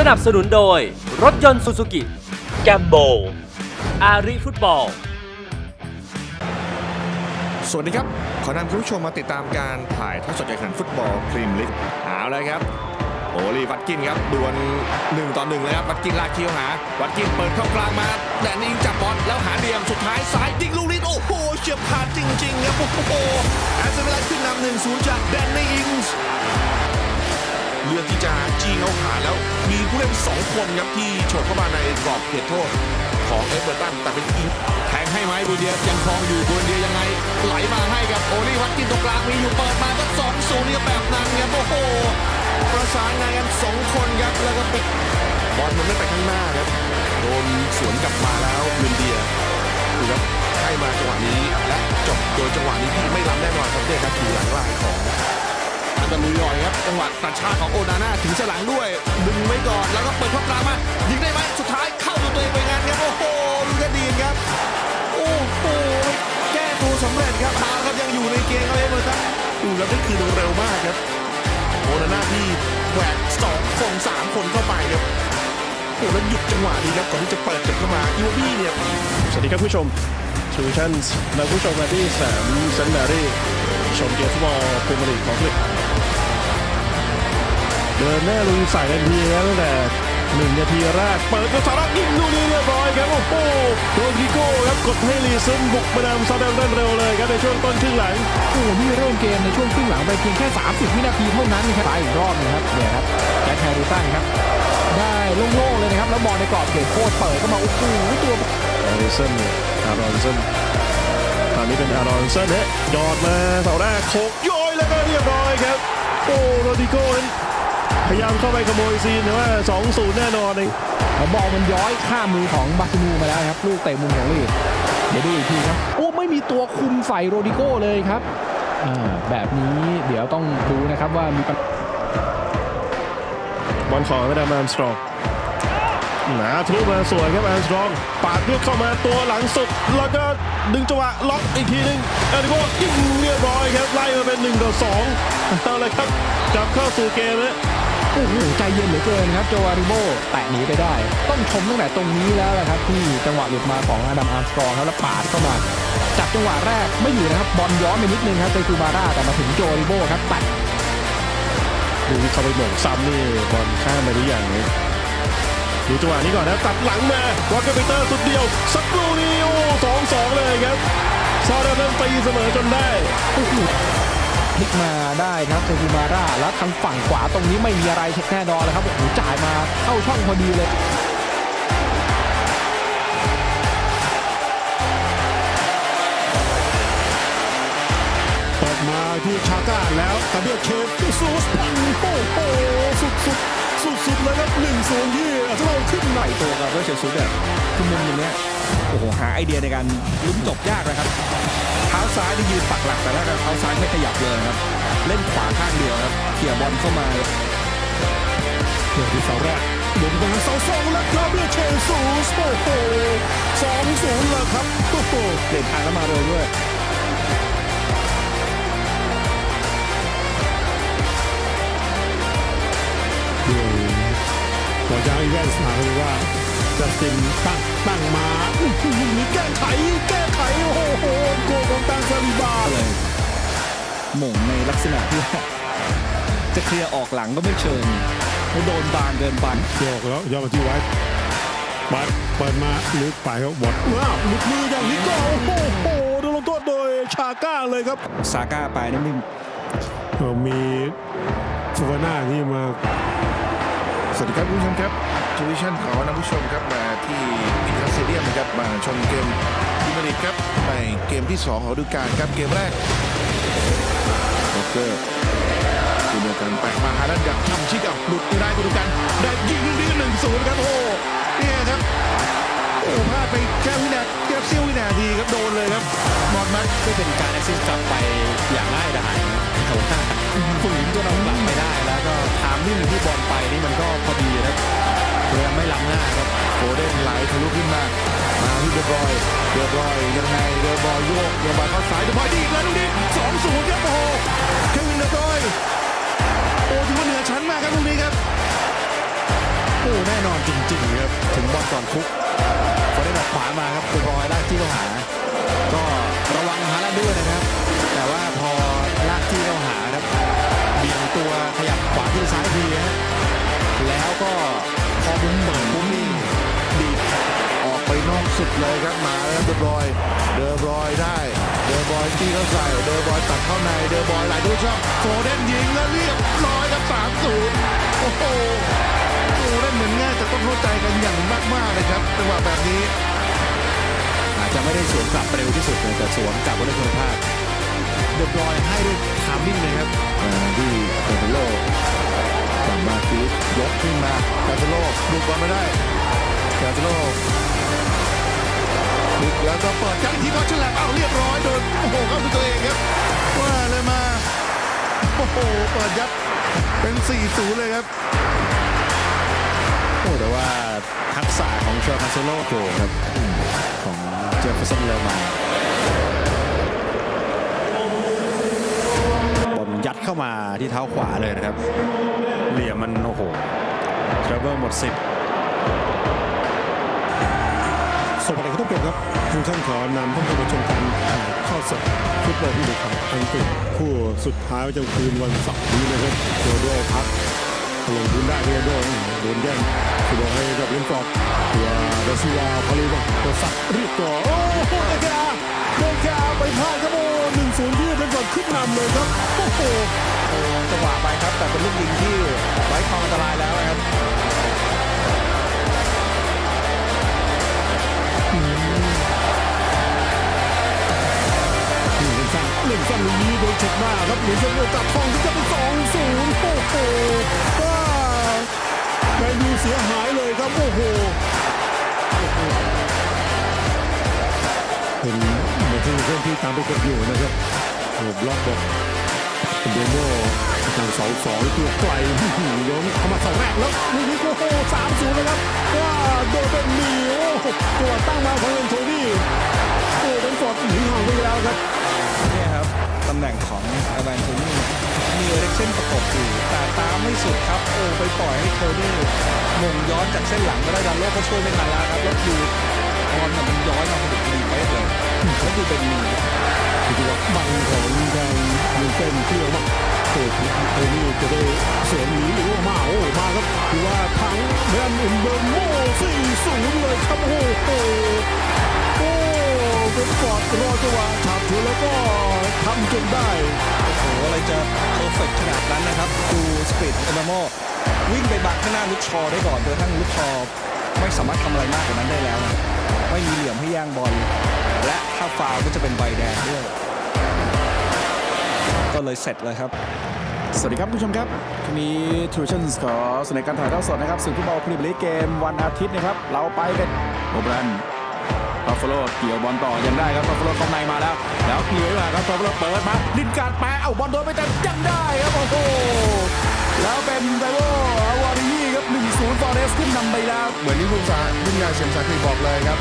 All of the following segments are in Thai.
สนับสนุนโดย รถยนต์ซูซูกิแกมโบ อารีฟุตบอล สวัสดีครับ ขอนำคุณผู้ชมมาติดตามการถ่ายทอดสดการแข่งขันฟุตบอลพรีเมียร์ลีกเอาเลยครับ โอลีวัดกินครับดวล1ต่อ1เลยครับ วัดกินลากคิวหา วัดกินเปิดเข้ากลางมาแดนนิงจับบอลแล้วหาเหลี่ยมสุดท้ายซ้ายยิงลูกนี้โอ้โหเฉียบขาดจริงๆครับโอ้โหแอสเซนวิลล่าขึ้นนำหนึ่งศูนย์จากแดนนิงส์ เลือกที่จะจี้เข้าขาแล้ว มีผู้เล่นสองคนครับที่โฉบเข้ามาในกรอบเขตโทษ ของเอเวอร์ตันแต่เป็นอิงแทงให้ไหมบูเดียยังครองอยู่บูเดียยังไง ไหลมาให้กับโอลีวัดกินตรงกลางมีอยู่เปิดมาก็สองศูนย์แบบนั้นครับโอ้โหประสานงานกันสองคนครับแล้วก็ปิดบอลมันไม่ไปข้างหน้าครับโดนสวนกลับมาแล้วเวนเดียดูครับให้มาจังหวะนี้และจบโดยจังหวะนี้ที่ไม่ล้ำแน่นอนครับเนี่ยครับอยู่หลังลายของ อันตลุยลอยครับจังหวะตัดชาของโอนาน่าถึงสลังด้วยดึงไว้ก่อนแล้วก็เปิดเข้ากลางมายิงได้ไหมสุดท้ายเข้าตัวตัวเองไปงานครับโอ้โหลูกกระดีนครับโอ้โหแก้ตัวสำเร็จครับเอาละครับยังอยู่ในเกมครับเอเวอร์ตันดูแล้วนี่คือเร็วมากครับโอนาน่าที่แหวกสองคนสามคนเข้าไปครับโอ้แล้วหยุดจังหวะนี้ครับก่อนที่จะเปิดกลับเข้ามาอีวบี้เนี่ยสวัสดีครับผู้ชมทูชั่นและผู้ชมมาที่สามเซนนารีชมเกมฟุตบอลพรีเมียร์ลีกของอังกฤษ เดินหน้าลุยใส่กันทีแล้วตั้งแต่หนึ่งนาทีแรกเปิดกระสารักยิงลูกนี้เรียบร้อยครับโอ้โหโรดริโก้ครับกดให้ลีซึนบุกมานำซาเดนเล่นเร็วเลยครับในช่วงต้นครึ่งหลังโอ้โหนี่เริ่มเกมในช่วงครึ่งหลังไปเพียงแค่ 30 วินาทีเท่านั้นครับไปอีกรอบหนึงครับเนี่ยครับแจ็คแฮร์ริสันครับได้โล่งๆเลยนะครับแล้วบอลในกรอบเขตโคตรเปิดเข้ามาโอ้โหตัวอารอนสันอารอนสันตอนนี้เป็นอารอนสันเฮ้ยยอดมาเสาแรกโคกโยยแล้วก็เรียบร้อยครับโอ้โรดิโก้นั้น พยายามเข้าไปขโมยซีนแต่ว่า2-0 แน่นอนเลยแล้วบอลมันย้อยข้ามมือของบาซินูมาแล้วครับ ลูกเตะมุมของลีดเดี๋ยวดูอีกทีครับโอ้ไม่มีตัวคุมใส่โรดิโก้เลยครับอ่าแบบนี้เดี๋ยวต้องดูนะครับว่ามีปัญบอลของมาดามอาร์มสตรองหนาทะลุมาสวยครับอาร์มสตรองปาดเลือกเข้ามาตัวหลังสุด แล้วก็ดึงจังหวะล็อกอีกทีหนึงอาริโกยิงเรียบร้อยครับไล่มาเป็น1ต่อ2เอาเลยครับกลับเข้าสู่เกมแล้ว โอ้โหใจเย็นเหลือเกินครับโจอาริโบแตะหนีไปได้ ต้องชมตั้งแต่ตรงนี้แล้วนะครับที่จังหวะหลุดมาของอาดัมอาร์มสตรองครับแล้วปาดเข้ามาจับจังหวะแรกไม่อยู่นะครับบอลย้อนไปนิดนึงครับเตคูบาร่าแต่มาถึงโจอาริโบครับตัดดูที่เขาไปหม่งซ้ำนี่บอลข้ามไปหรือยังนี่ยดูจังหวะนี้ก่อนนะตัดหลังมาวอลเกอร์ปีเตอร์สุดเดียวสักครู่นี้โอ้สองสองเลยครับซาดาเล่นตีเสมอจนได้ พลิกมาได้ครับเซคูมาร่าแล้วทางฝั่งขวาตรงนี้ไม่มีอะไรแน่นอนเลยครับโอ้โหจ่ายมาเข้าช่องพอดีเลยเปิดมาที่ชาก้าแล้วตะเบียเคฟซูสปังโอ้โหสุดสุด สุดๆเลยครับหนึ่งศูนย์ที่อาร์เซนอลขึ้นไหนตัวกับเรเชลซูเนี่ยคือมุมอย่างเนี้ยโอ้โหหาไอเดียในการลุ้นจบยากนะครับเท้าซ้ายที่ยืนปักหลักแต่และเท้าซ้ายไม่ขยับเลยครับ เล่นขวาข้างเดียวครับเขี่ยบอลเข้ามาเดี๋ยวที่เสาแรกหมุนมาเสาสองแล้วกาเบียลเคฟซูสโอ้โหสองศูนย์เลยครับโอ้โหเปลี่ยนทางแล้วมาเร็วด้วย ก่อนจะอีเวนส์ถามว่าจัสตินตั้งตั้งมาอื้อหือมีแก้ไขแก้ไขโอ้โหโกลของตังซาลิบาก็เลยหม่งในลักษณะที่ว่าจะเคลียร์ออกหลังก็ไม่เชิงเพราะโดนบางเกินไปโยกแล้วยอดมาที่ไว้บัดเปิดมาลึกไปครับบอลว้าวหลุดมืออย่างนี้ก็โอ้โหโดนลงโทษโดยชาก้าเลยครับซาก้าไปนี่ไม่เอ่อมีฟูฟาน่าที่มา สวัสดีครับคุณผู้ชมครับ ทูวิชั่นขอนำผู้ชมครับมาที่อินทัสเซเดียมนะครับมาชมเกมพรีเมียร์ลีกครับในเกมที่ 2 ของฤดูกาลครับเกมแรกโรเกอร์ทีมเดียวกันแปลกมาหาด้านอย่างทำชิกอะหลุดไม่ได้คุณดูกันได้ยิงลูกนี้หนึ่งศูนย์ครับโอ้เนี่ยครับโอ้พลาดไปแค่วินาทีแค่เสี้ยววินาทีครับโดนเลยครับมอดมัดก็เป็นการแอซิสต์กลับไปอย่างง่ายดายนะแต่ว่าฝืนจนเอาหลังไม่ได้แล้วก็ทามมิ่งที่บอลไปนี่มันก็พอดีนะ เพื่อไม่ล้ำหน้าครับโฟเดนไหลทะลุขึ้นมา มาที่เดอบอย เดอบอยยังไงเดอบอยโยกเดบอยเข้าซ้ายเดอบอยดีอีกแล้วลูกนี้สองศูนย์ครับโอ้โหเควินเดอบอยโอ้ถือว่าเหนือชั้นมากครับลูกนี้ครับโอ้แน่นอนจริงๆครับถึงบอลก่อนคุกพอได้แบบขวามาครับเดบรอยลากจี้เข้าหา ก็ระวังฮาลันด์ด้วยนะครับ แต่ว่าพอ สุดเลยครับมาแล้วเดอบรอยเดอบรอยได้ เดอบรอยตีเข้าใส่เดอบรอยตัดเข้าในเดอบรอยไหลดูช่องโฟเดนยิงแล้วเรียบร้อยครับสามศูนย์โอ้โหโอ้เล่นเหมือนง่ายแต่ต้องเข้าใจกันอย่างมากๆเลยครับจังหวะแบบนี้ อาจจะไม่ได้สวนกลับเร็วที่สุดเลยแต่สวนกลับก็ได้คุณภาพเดบรอยให้ด้วยทามมิ่งนะครับมาที่คาเซโลกลับมาฟีดยกขึ้นมาคาเซโลบุกบอลไม่ได้คาเซโล บุกแล้วก็เปิดจังอีกทีบอลฉลับเอาเรียบร้อยโดนโอ้โหเข้าที่ตัวเองครับว่าเลยมาโอ้โหเปิดยัดเป็น4-0เลยครับโอ้แต่ว่าทักษะของชอคาเซโลโกครับอืมของเจฟเฟอร์สันเลอร์มาบอลยัดเข้ามาที่เท้าขวาเลยนะครับ เหลี่ยมมันโอ้โหทราเบิลหมดสิบ สวัสดีครับทุกท่านครับทุกท่านขอนำท่านผู้ชมการถ่ายทอดสดฟุตบอลที่ด็กของอังกฤษคู่สุดท้ายประจำคืนวันเสาร์นี้นะครับโรโดพักลงทุนได้โรโดโดนแย่งคือบอกให้กับเลนฟอร์ดตัวดาซิวาพาลีบังตัวสักรีบก่อโอ้โหเดกาเดกาไปพลาดครับโอ้หนึ่งศูนย์ที่เลนฟอร์ดขึ้นนำเลยครับโอ้โหจังหวะไปครับแต่เป็นลูกยิงที่ไร้ความอันตรายแล้วนะครับ สันเล่นสั้นลุยโดนเช็ดหน้าครับหมือนจะโอกาสทองที่จะเป็นสองศูนย์โอ้โหว้าแมนยูเสียหายเลยครับโอ้โหเป็นเหมือนที่เพื่อนที่ตามไปกดอยู่นะครับโอ้บล็อกบอกเดโมทางเสาสองตัวไกลอื้อหือล้มเข้ามาเสาแรกแล้วลูกนี้โอ้โหสามศูนย์นะครับว่าโดนเป็นมีโอ้ตัวตั้งมาของเลนโทนี่โอ้เป็นฟอร์ดหนีห่างไปแล้วครับเนี่ยครับ ตำแหน่งของอาแวนโทนี่มีเอริกเซ่นประกบอยู่แต่ตามไม่สุดครับโอ้ไปปล่อยให้โทนี่มงย้อนจากเส้นหลังมาได้ดันโลกก็ช่วยไม่ทันแล้วครับแล้วดูบอลน่ะมันย้อนมาพอดีดีเป๊ะเลยแล้วดูเป็นมีคือว่าบังของทางยูเซนที่ออกมาโอ้โหโทนี่จะได้สวนหนีหรือว่ามาโอ้มาครับคือว่าทั้งแมนอินเบอร์โม่สี่ศูนย์เลยครับโอ้โห นได้โอ้โหอะไรจะเพอร์เฟกขนาดนั้นนะครับดูสปีดเอเมโมวิ่งไปบักข้างหน้าลุกชอได้ก่อนจนกระทั่งลุกชอไม่สามารถทำอะไรมากกว่านั้นได้แล้วนะไม่มีเหลี่ยมให้ย่างบอลและถ้าฟาวล์ก็จะเป็นใบแดงด้วย ก็เลยเสร็จเลยครับ สวัสดีครับคุณผู้ชมครับทีนี้ทูชั่นขอเสนอการถ่ายทอดสดนะครับสื่อฟุตบอลพรีเมียร์ลีกเกมวันอาทิตย์นะครับ เราไปกันโอเบรัน บัฟฟาโลเกี่ยวบอลต่อยังได้ครับบัฟฟาโลเข้าในมาแล้ว แล้วเกี่ยวมาครับบัฟฟาโลเปิดมาลินการ์ดแปะเอาบอลโดนไปแต่ยังได้ครับโอ้โหแล้วเป็นไดโวอาวาริยี่ครับ1-0ฟอร์เรสขึ้นนำไปแล้วเหมือนที่คุณสาคุณยายเฉียมสาคีบอกเลยครับ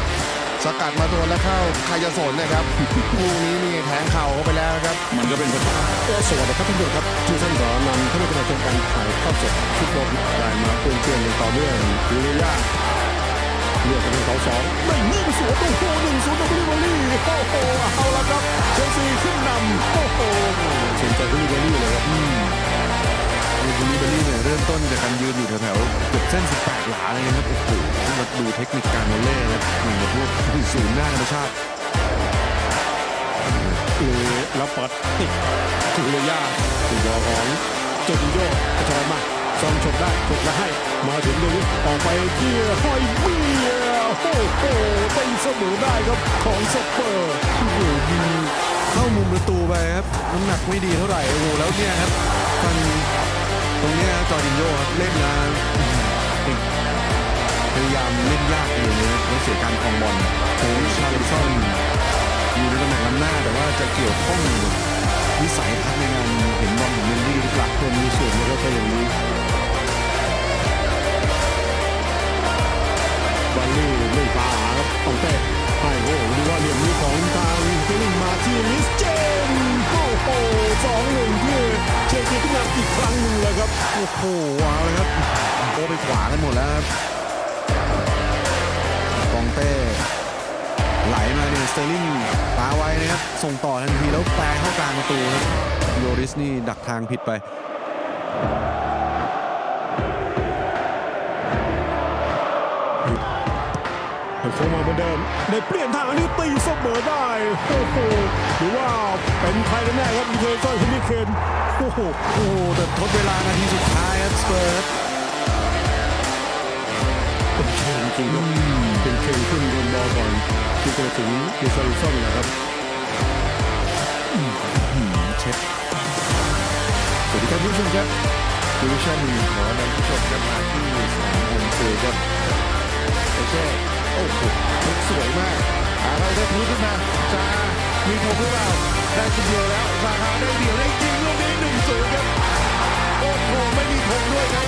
สกัดมาตัวแล้วเข้าใครจะสนนะครับลูกนี้นี่แทงเข่าเข้าไปแล้วครับ มันก็เป็นปัญหาก็สวัสดีครับท่านผู้ชมครับทูชั่นขอนำท่านผู้ชมการถ่ายทอดสดฟุตบอลรายมาเพื่อนเพื่อนอย่างต่อเนื่องยูเรีย เลือกเป็นเสาสองไม่นิ่งสวนโอ้โหหนึ่งศูนย์ต่อบิลิเวอรี่โอ้โหเอาละครับเชลซีขึ้นนำโอ้โหสนใจบิลิเวอรี่เลยครับอืมบูลิเบอรี่เนี่ยเริ่มต้นจากการยืนอยู่แถวๆเกือบเส้น 18 หลาเลยนะครับโอ้โหมาดูเทคนิคการเล่นนะครับเหมือนกับพวกศูนย์หน้าธรรมชาติเออแล้วเปิดติดจูเลียาถูกบอลของเจอร์จิโยกระชอยมาซองชมได้ชกแล้วให้ มาถึงตรงนี้ออกไปที่ฮอยเบีย โอ้โหเป็นเสมอได้ครับของสเปอร์โอ้โหยิงเข้ามุมประตูไปครับน้ำหนักไม่ดีเท่าไหร่โอ้โหแล้วเนี่ยครับฟันตรงเนี้ยจอร์ดินโยครับเล่นนะพยายามเล่นยากอยู่เลยแล้วเสียการครองบอลโอ้ชาลิซอนอยู่ในตำแหน่งล้ำหน้าแต่ว่าจะเกี่ยวข้องกับวิสัยทัศน์ในการเห็นบอลของเมนดี้หรือเปล่าคนมีส่วนนะครับถ้าอย่างนี้ ครับต้องเตะให้โอ้โหดูว่าเหลี่ยมนี้ของทางเจลิงมาที่ลิสเจนโอ้โหสองหนึ่งที่เชลซีขึ้นนำอีกครั้งหนึ่งเลยครับโอ้โหว้าวเลยครับโอ้ไปขวากันหมดแล้วครับกองเต้ไหลมาเนี่ยสเตอร์ลิงปาไว้นะครับส่งต่อทันทีแล้วแปลเข้ากลางประตูครับโยริสนี่ดักทางผิดไป โค้งมาเหมือนเดิมได้เปลี่ยนทางอันนี้ตีเสมอได้โอ้โหหรือว่าเป็นใครกันแน่ครับมิเคลซอนคุณมิเคนโอ้โหโอ้โหแต่ทดเวลานาทีสุดท้ายครับสเปอร์สเป็นเคนจริงครับเป็นเคนขึ้นบนบอลก่อนที่จะถึงมิเคลซอนนะครับเช็ดสวัสดีครับคุณผู้ชมครับดิวิชั่นขอนำผู้ชมกันมาที่สนามโฮมเซครับโอเค โอ้โหสวยมากอะไรได้พลุขึ้นมาจะมีธงหรือเปล่าได้ทีเดียวแล้วซาฮาได้เดียวได้จริงลูกนี้หนึ่งศูนย์ครับโอ้โหไม่มีธงด้วยครับ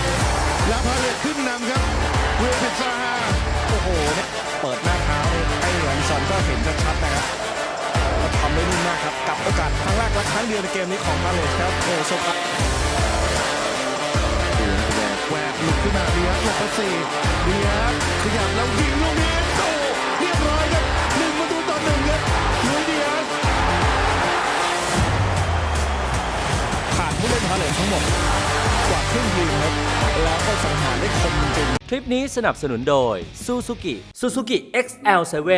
แล้วพาเลตขึ้นนำครับเวลเปซาฮาโอ้โหเนี่ยเปิดหน้าเท้าเนี่ยไอ้หลมสันก็เห็นชัดๆนะครับทำได้ดีมากครับกับโอกาสครั้งแรกและครั้งเดียวในเกมนี้ของพาเลสครับโอ้โซ หลุดขึ้นมาเดียหลบไปสี่เดียขยับแล้วยิงลูกนี้โอ้เรียบร้อยครับหนึ่งประตูต่อหนึ่งครับลุยเดียสขาดผู้เล่นฮาเลนทั้งหมดกว่าครึ่งทีมครับแล้วก็สังหารได้คมจริง คลิปนี้สนับสนุนโดย Suzuki Suzuki XL7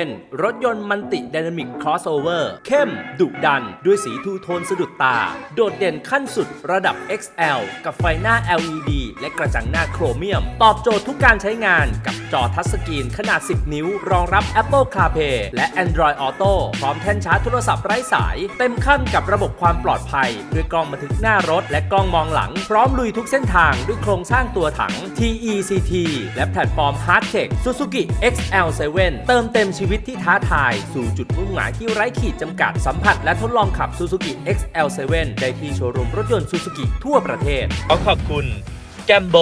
รถยนต์มันติด Dynamic Crossover เข้ม ดุดัน ด้วยสีทูโทนสะดุดตา โดดเด่นขั้นสุดระดับ XL กับไฟหน้า LED และกระจังหน้าโครเมียม ตอบโจทย์ทุกการใช้งานกับจอทัชสกรีนขนาด 10 นิ้ว รองรับ Apple CarPlay และ Android Auto พร้อมแท่นชาร์จโทรศัพท์ไร้สาย เต็มขั้นกับระบบความปลอดภัย ด้วยกล้องบันทึกหน้ารถ และกล้องมองหลัง พร้อมลุยทุกเส้นทางด้วยโครงสร้างตัวถัง TECT และแพลตฟอร์ม Hardtech Suzuki XL7 เติมเต็มชีวิตที่ท้าทาย สู่จุดมุ่งหมายที่ไร้ขีดจำกัดสัมผัสและทดลองขับ Suzuki XL7 ได้ที่โชว์รูมรถยนต์ Suzuki ทั่วประเทศ ขอขอบคุณ แกมโบ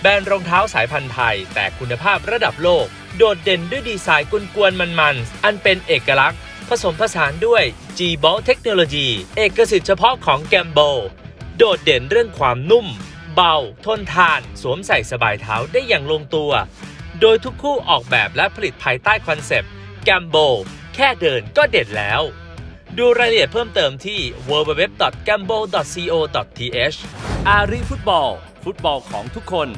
แบรนด์รองเท้าสายพันธุ์ไทย แต่คุณภาพระดับโลก โดดเด่นด้วยดีไซน์กวนๆมันๆ อันเป็นเอกลักษณ์ ผสมผสานด้วย g b o l เทคโนโลยีเอกสิทธิ์เฉพาะของแกมโบโดดเด่นเรื่องความนุ่ม เบา ทนทาน สวมใส่สบายเท้าได้อย่างลงตัว โดยทุกคู่ออกแบบและผลิตภายใต้คอนเซปต์แกมโบแค่เดินก็เด็ดแล้ว ดูรายละเอียดเพิ่มเติมที่ www.gamble.co.th อารีฟุตบอล ฟุตบอลของทุกคน